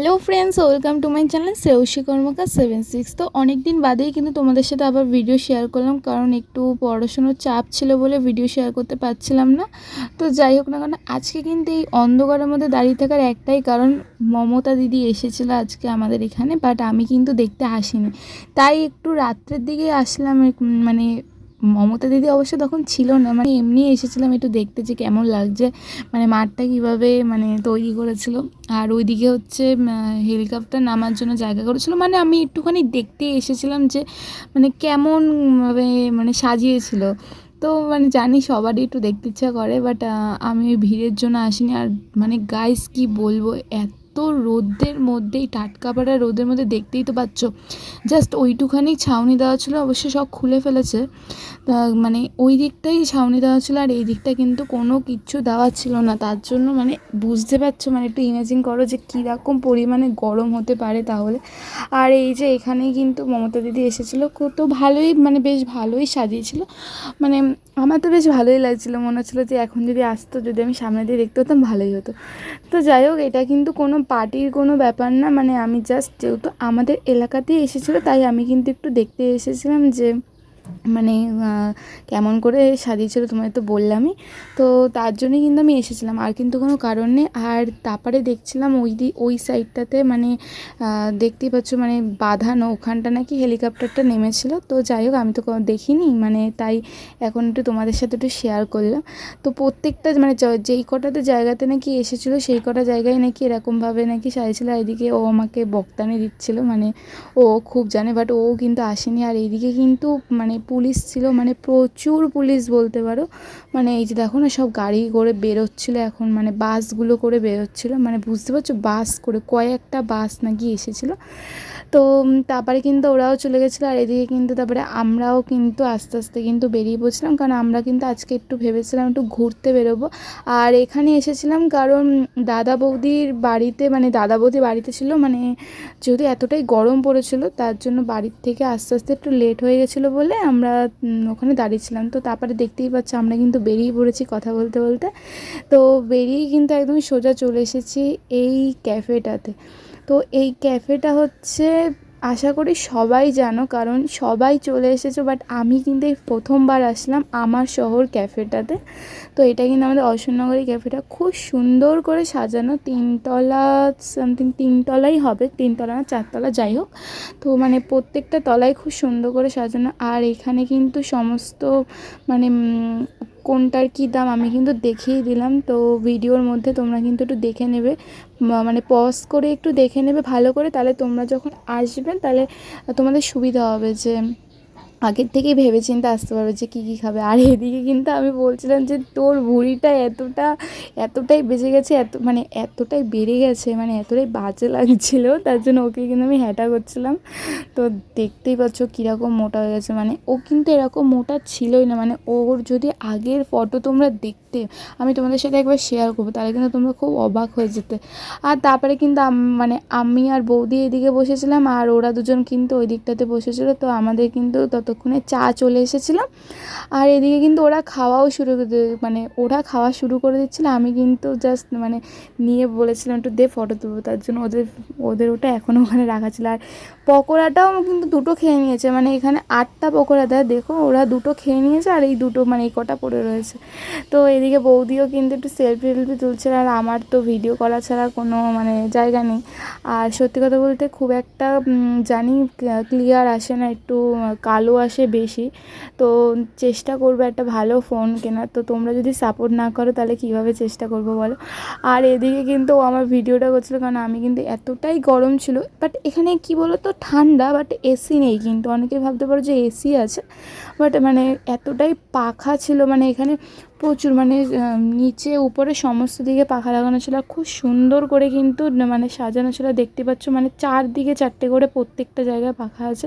Hello friends welcome to my channel Shreyashi Karmakar seven six তো অনেক দিন বাদেই কিন্তু তোমাদের সাথে আবার ভিডিও শেয়ার করলাম, কারণ একটু পড়াশুনোর চাপ ছিল বলে ভিডিও শেয়ার করতে পারছিলাম না। তো যাই হোক না কারণ আজকে কিন্তু এই অন্ধকারের মধ্যে দাঁড়িয়ে থাকার একটাই কারণ, মমতা দিদি এসেছিল আজকে আমাদের এখানে বাট আমি কিন্তু দেখতে আসিনি। তাই একটু রাত্রের দিকে আসলাম মানে মমতা দিদি অবশ্য তখন ছিল না মানে এমনি এসেছিলাম একটু দেখতে যে কেমন লাগছে মানে মাঠটা কীভাবে মানে তৈরি করেছিল। আর ওইদিকে হচ্ছে হেলিকপ্টার নামার জন্য জায়গা করেছিল মানে আমি একটুখানি দেখতে এসেছিলাম যে মানে কেমনভাবে মানে সাজিয়েছিল। তো মানে জানি সবারই একটু দেখতে ইচ্ছা করে বাট আমি ভিড়ের জন্য আসিনি। আর মানে গাইস কি বলব, এত রোদের মধ্যেই টাটকা পাড়া রোদের মধ্যে দেখতেই তো পাচ্ছ। জাস্ট ওইটুখানি ছাউনি দেওয়া ছিল, অবশ্য সব খুলে ফেলেছে। মানে ওই দিকটাই ছাউনি দেওয়া ছিল আর এই দিকটা কিন্তু কোনো কিচ্ছু দেওয়া ছিল না। তার জন্য মানে বুঝতে পারছ মানে একটু ইমাজিন করো যে কীরকম পরিমাণে গরম হতে পারে তাহলে। আর এই যে এখানেই কিন্তু মমতা দিদি এসেছিল তো ভালোই মানে বেশ ভালোই সাজিয়েছিল। মানে আমার তো বেশ ভালোই লাগছিল, মনে হচ্ছিল যে এখন যদি আসতো, যদি আমি সামনে দিয়ে দেখতে হতাম, ভালোই হতো। তো যাই হোক, এটা কিন্তু কোনো পার্টির কোনো ব্যাপার না। মানে আমি জাস্ট যেহেতু আমাদের এলাকাতেই এসেছিল, তাই আমি কিন্তু একটু দেখতে এসেছিলাম যে মানে কেমন করে সাজিয়েছিল তোমায় তো বললামই। তো তার জন্যই কিন্তু আমি এসেছিলাম। আর কিন্তু কোনো কারণ নেই। আর তারপরে দেখছিলাম ওই দি, ওই সাইডটাতে মানে দেখতেই পাচ্ছ মানে বাঁধানো, ওখানটা নাকি হেলিকপ্টারটা নেমেছিল। তো যাই হোক, আমি তো দেখিনি। মানে তাই এখন একটু তোমাদের সাথে একটু শেয়ার করলাম। তো প্রত্যেকটা মানে যেই কটাতে জায়গাতে নাকি এসেছিল, সেই কটা জায়গায় নাকি এরকমভাবে নাকি সাজিয়েছিল। এদিকে ও আমাকে বক্তানি দিচ্ছিল। মানে ও খুব জানে বাট ও কিন্তু আসেনি। আর এইদিকে কিন্তু মানে পুলিশ ছিল মানে প্রচুর পুলিশ বলতে পারো। মানে এই যে দেখো না, সব গাড়ি করে বেরোচ্ছিলো এখন মানে বাসগুলো করে বেরোচ্ছিলো। মানে বুঝতে পারছ, বাস করে কয়েকটা বাস নাকি এসেছিল। তো তারপরে কিন্তু ওরাও চলে গেছিল আর এদিকে কিন্তু তারপরে আমরাও কিন্তু আস্তে আস্তে কিন্তু বেরিয়ে পড়ছিলাম। কারণ আমরা কিন্তু আজকে একটু ভেবেছিলাম একটু ঘুরতে বেরোবো। আর এখানে এসেছিলাম কারণ দাদা বৌদির বাড়িতে মানে দাদা বৌদি বাড়িতে ছিল মানে যেহেতু এতটাই গরম পড়েছিল, তার জন্য বাড়ির থেকে আস্তে আস্তে একটু লেট হয়ে গেছিল বলে আমরা ওখানে দাঁড়িয়েছিলাম। তো তারপরে দেখতেই পাচ্ছি আমরা কিন্তু বেরিয়ে পড়েছি কথা বলতে বলতে। তো বেরিয়েই কিন্তু একদম সোজা চলে এসেছি এই ক্যাফেটাতে তো এই ক্যাফেটা হচ্ছে, আশা করি সবাই জানো, কারণ সবাই চলে এসেছ বাট আমি কিন্তু এই প্রথমবার আসলাম আমার শহর ক্যাফেটাতে। তো এটা কিন্তু আমাদের অশোকনগরের ক্যাফেটা। খুব সুন্দর করে সাজানো, তিনতলা সামথিং তিনতলাই হবে, তিনতলা না, চারতলা, যাই হোক। তো মানে প্রত্যেকটা তলায় খুব সুন্দর করে সাজানো। আর এখানে কিন্তু সমস্ত মানে কোনটার কি দাম, আমি কিন্তু দেখিয়ে দিলাম। তো ভিডিওর মধ্যে তোমরা কিন্তু একটু দেখে নেবে। মানে পজ করে একটু দেখে নেবে ভালো করে। তাহলে তোমরা যখন আসবে, তাহলে তোমাদের সুবিধা হবে যে আগের থেকেই ভেবে চিন্তে আসতে পারবে যে কী কী খাবে। আর এদিকে কিন্তু আমি বলছিলাম যে তোর ভুঁড়িটা এতটা, এতটাই বেজে গেছে, এত মানে এতটাই বেড়ে গেছে মানে এতটাই বাজে লাগছিল, তার জন্য ওকে কিন্তু আমি হ্যাটা করছিলাম। তো দেখতেই পাচ্ছ কীরকম মোটা হয়ে গেছে। মানে ও কিন্তু এরকম মোটা ছিলই না। মানে ওর যদি আগের ফটো তোমরা দেখতে আমি তোমাদের সাথে একবার শেয়ার করব, তাহলে কিন্তু তোমরা খুব অবাক হয়ে যেতে। আর তারপরে কিন্তু মানে আমি আর বৌদি এদিকে বসেছিলাম, আর ওরা দুজন কিন্তু ওই দিকটাতে বসেছিল, তো আমাদের কিন্তু ততক্ষণে চা চলে এসেছিল। আর এদিকে কিন্তু ওরা খাওয়াও শুরু মানে ওরা খাওয়া শুরু করে দিচ্ছিল, আমি কিন্তু জাস্ট মানে নিয়ে বলেছিলাম একটু দে ফটো তুলবো, তার জন্য ওদের ওদের ওটা এখনও ওখানে রাখা ছিল। আর পকোড়াটাও কিন্তু দুটো খেয়ে নিয়েছে মানে এখানে আটটা পকোড়া দেয়, দেখো ওরা দুটো খেয়ে নিয়েছে, আর এই দুটো মানে এই কটা পড়ে রয়েছে। তো এদিকে বৌদিও কিন্তু একটু সেলফি টেলফি তুলছে আর আমার তো ভিডিও করা ছাড়া কোনো মানে জায়গা নেই। আর সত্যি কথা বলতে খুব একটা জানি ক্লিয়ার আসে না, একটু কালো আসে বেশি। তো চেষ্টা করব একটা ভালো ফোন কেনার। তো তোমরা যদি সাপোর্ট না করো তাহলে কীভাবে চেষ্টা করব বলো? আর এদিকে কিন্তু আমার ভিডিওটা করছিল কারণ আমি কিন্তু এতটাই গরম ছিল বাট এখানে কি বলো তো ঠান্ডা বাট এসি নেই কিন্তু। অনেকে ভাবতে পারো যে এসি আছে বাট মানে এতটাই পাখা ছিল মানে এখানে প্রচুর মানে নিচে, উপরে সমস্ত দিকে পাখা লাগানো ছিল। আর খুব সুন্দর করে কিন্তু মানে সাজানো ছিল। দেখতে পাচ্ছ মানে চারদিকে চারটে করে প্রত্যেকটা জায়গায় পাখা আছে।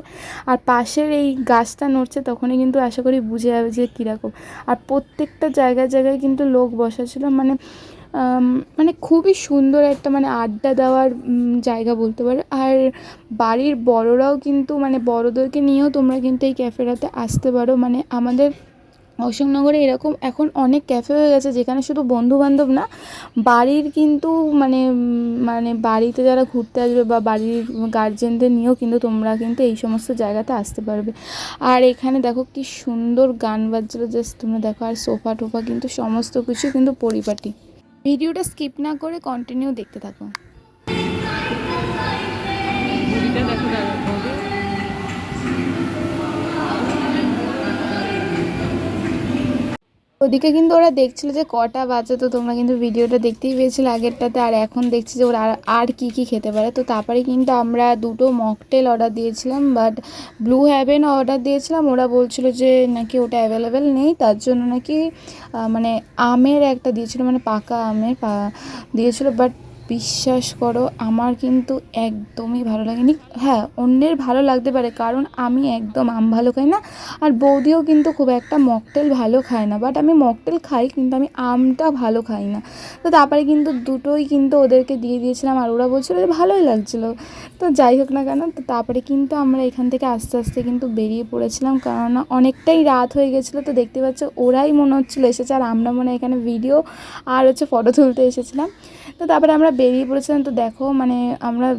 আর পাশের এই গাছটা নড়ছে তখনই কিন্তু আশা করি বুঝে যাবে যে কীরকম। আর প্রত্যেকটা জায়গায় জায়গায় কিন্তু লোক বসা ছিল। মানে মানে খুবই সুন্দর একটা মানে আড্ডা দেওয়ার জায়গা বলতে পারো। আর বাড়ির বড়রাও কিন্তু মানে বড়দেরকে নিয়েও তোমরা কিন্তু এই ক্যাফেটাতে আসতে পারো। মানে আমাদের অশোকনগরে এরকম এখন অনেক ক্যাফে হয়ে গেছে যেখানে শুধু বন্ধু বান্ধব না, বাড়ির কিন্তু মানে মানে বাড়িতে যারা ঘুরতে আসবে বা বাড়ির গার্জেনদের নিয়েও কিন্তু তোমরা কিন্তু এই সমস্ত জায়গাতে আসতে পারবে। আর এখানে দেখো কি সুন্দর গান বাজছিল জাস্ট তোমরা দেখো, আর সোফা টোফা কিন্তু সমস্ত কিছু কিন্তু পরিপাটি। ভিডিওটা স্কিপ না করে কন্টিনিউ দেখতে থাকো। দেখো ওদিকে কিন্তু ওরা দেখছিল যে কটা বাজে, তো তোমরা কিন্তু ভিডিওটা দেখতেই পেয়েছিলে আগেরটাতে, আর এখন দেখছি যে ওরা আর- কি কি খেতে পারে। তো তারপরে কিন্তু আমরা দুটো মকটেল অর্ডার দিয়েছিলাম বাট ব্লু হ্যাভেন অর্ডার দিয়েছিলাম। ওরা বলছিল যে নাকি ওটা অ্যাভেলেবেল নেই, তার জন্য নাকি মানে আমের একটা দিয়েছিল মানে পাকা আমের দিয়েছিল বাট বিশ্বাস করো, আমার কিন্তু একদমই ভালো লাগেনি। হ্যাঁ অন্যের ভালো লাগতে পারে, কারণ আমি একদম আম ভালো খাই না, আর বৌদিও কিন্তু খুব একটা মকটেল ভালো খায় না। বাট আমি মকটেল খাই, কিন্তু আমি আমটা ভালো খাই না। তো তারপরে কিন্তু দুটোই কিন্তু ওদেরকে দিয়ে দিয়েছিলাম, আর ওরা বলছিলো ভালোই লাগছিল। তো যাই হোক না কেন, তো তারপরে কিন্তু আমরা এখান থেকে আস্তে আস্তে কিন্তু বেরিয়ে পড়েছিলাম, কারণ অনেকটাই রাত হয়ে গেছিল। তো দেখতে পাচ্ছ, ওরাই মনে হচ্ছিল এসেছে, আর আমরা মনে হয় এখানে ভিডিও আর হচ্ছে ফটো তুলতে এসেছিলাম। তো তারপরে আমরা বেরিয়ে পড়েছিলাম, তো দেখো মানে আমরা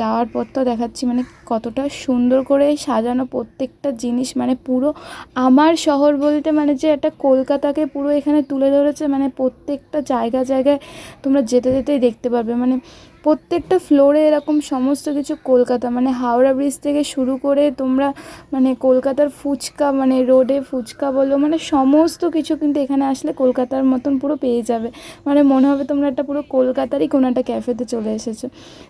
যাওয়ার পর তো দেখাচ্ছি মানে কতটা সুন্দর করে সাজানো প্রত্যেকটা জিনিস মানে পুরো আমার শহর বলতে মানে যে একটা কলকাতাকে পুরো এখানে তুলে ধরেছে মানে প্রত্যেকটা জায়গা জায়গায় তোমরা যেতে যেতেই দেখতে পারবে। মানে প্রত্যেকটা ফ্লোরে এরকম সমস্ত কিছু কলকাতা মানে হাওড়া ব্রিজ থেকে শুরু করে তোমরা মানে কলকাতার ফুচকা মানে রোডে ফুচকা বলো মানে সমস্ত কিছু কিন্তু এখানে আসলে কলকাতার মতন পুরো পেয়ে যাবে। মানে মনে হবে তোমরা একটা পুরো কলকাতারই কোনো একটা ক্যাফেতে চলে এসেছ।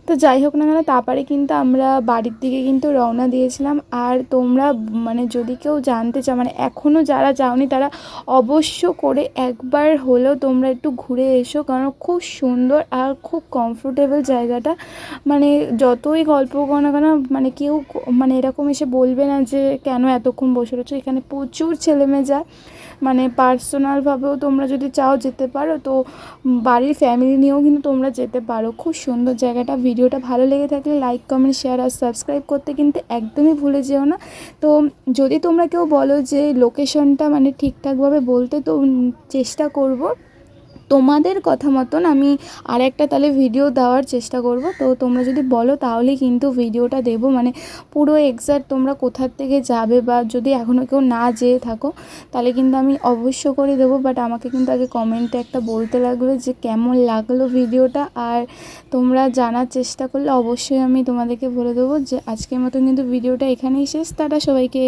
তো যাই হোক না কেন, তারপরে কিন্তু আমরা বাড়ির দিকে কিন্তু রওনা দিয়েছিলাম। আর তোমরা মানে যদি কেউ জানতে চাও মানে এখনও যারা যাওনি, তারা অবশ্য করে একবার হলেও তোমরা একটু ঘুরে এসো। কারণ খুব সুন্দর আর খুব কমফোর্টেবল জায়গাটা। মানে যতই গল্প না কেন মানে কেউ মানে এরকম এসে বলবে না যে কেন এতক্ষণ বসে রয়েছো। এখানে প্রচুর ছেলেমেয়ে যায়। মানে পার্সোনালভাবেও তোমরা যদি চাও যেতে পারো, তো বাড়ির ফ্যামিলি নিয়েও কিন্তু তোমরা যেতে পারো। খুব সুন্দর জায়গাটা। ভিডিওটা ভালো লেগে থাকলে লাইক কমেন্ট শেয়ার আর সাবস্ক্রাইব করতে কিন্তু একদমই ভুলে যেও না। তো যদি তোমরা কেউ বলো যে লোকেশনটা মানে ঠিকঠাকভাবে বলতে, তো চেষ্টা করব। তোমাদের কথা মতন আমি আর একটা তাহলে ভিডিও দেওয়ার চেষ্টা করব। তো তোমরা যদি বলো তাহলে কিন্তু ভিডিওটা দেবো। মানে পুরো এক্স্যাক্ট তোমরা কোথার থেকে যাবে বা যদি এখনও কেউ না যেয়ে থাকো, তাহলে কিন্তু আমি অবশ্য করে দেবো। বাট আমাকে কিন্তু আগে কমেন্টে একটা বলতে লাগবে যে কেমন লাগল ভিডিওটা আর তোমরা জানার চেষ্টা করলে অবশ্যই আমি তোমাদেরকে বলে দেবো যে আজকের মতন কিন্তু ভিডিওটা এখানেই শেষ। টাটা সবাইকে।